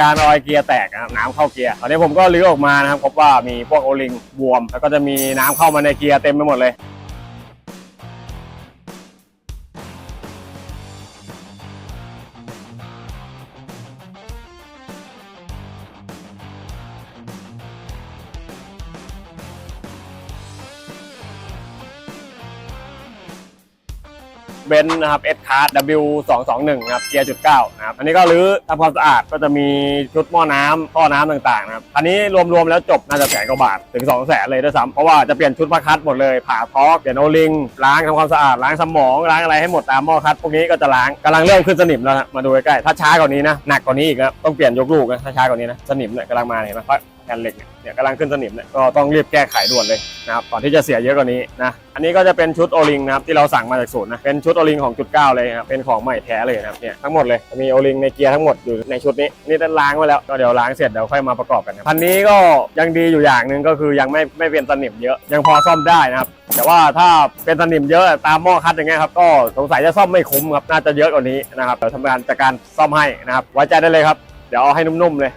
การออยเกียร์แตกนะครับน้ำเข้าเกียร์ตอนนี้ผมก็ลื้อออกมานะครับพบว่ามีพวกโอลิงบวม แล้วก็จะมีน้ำเข้ามาในเกียร์เต็มไปหมดเลย เบนซ์นะครับ S Card W 2 2 1นะครับเกียร์จุดเก้านะครับอันนี้ก็รื้อทำความสะอาดก็จะมีชุดหม้อน้ำท่อน้ำต่างๆนะครับอันนี้รวมๆแล้วจบน่าจะแสนกว่าบาทถึง2 0 0แสนเลยด้วยซ้ำเพราะว่าจะเปลี่ยนชุดมาคัดหมดเลยผ่าท้อเปลี่ยนโอลิงล้างทำความสะอาดล้างสมองล้างอะไรให้หมดตามหม้อคัดพวกนี้ก็จะล้างกำลังเริ่มขึ้นสนิมแล้วนะมาดูใกล้ๆถ้าช้ากว่านี้นะหนักกว่านี้อีกนะต้องเปลี่ยนยกลูกนะถ้าช้ากว่านี้นะสนิมเนี่ยกำลังมาเห็นไหมเพราะ ผ่นเหล็กเนี่ยกำลังขึ้นสนิมเนี่ยก็ต้องรีบแก้ไขด่วนเลยนะครับก่อนที่จะเสียเยอะกว่านี้นะอันนี้ก็จะเป็นชุดโอลิงนะครับที่เราสั่งมาจากศูนย์นะเป็นชุดโอลิงของจุดเก้าเลยครับเป็นของใหม่แท้เลยนะครับเนี่ยทั้งหมดเลยมีโอลิงในเกียร์ทั้งหมดอยู่ในชุดนี้นี่ได้ล้างไว้แล้วก็เดี๋ยวล้างเสร็จเดี๋ยวค่อยมาประกอบกันทันนี้ก็ยังดีอยู่อย่างหนึ่งก็คือยังไม่ไม่เป็นสนิมเยอะยังพอซ่อมได้นะครับแต่ว่าถ้าเป็นสนิมเยอะตามหม้อคัดอย่างเงี้ยครับก็สงสัยจะซ่อมไม่คุ้มครับน่าจะเยอะกว่านี้นะครับเดี๋ยวทำการจัดการซ่อมให้นะครับไว้ใจได้เลยครับเดี๋ยวเอาให้นุ่มๆเลย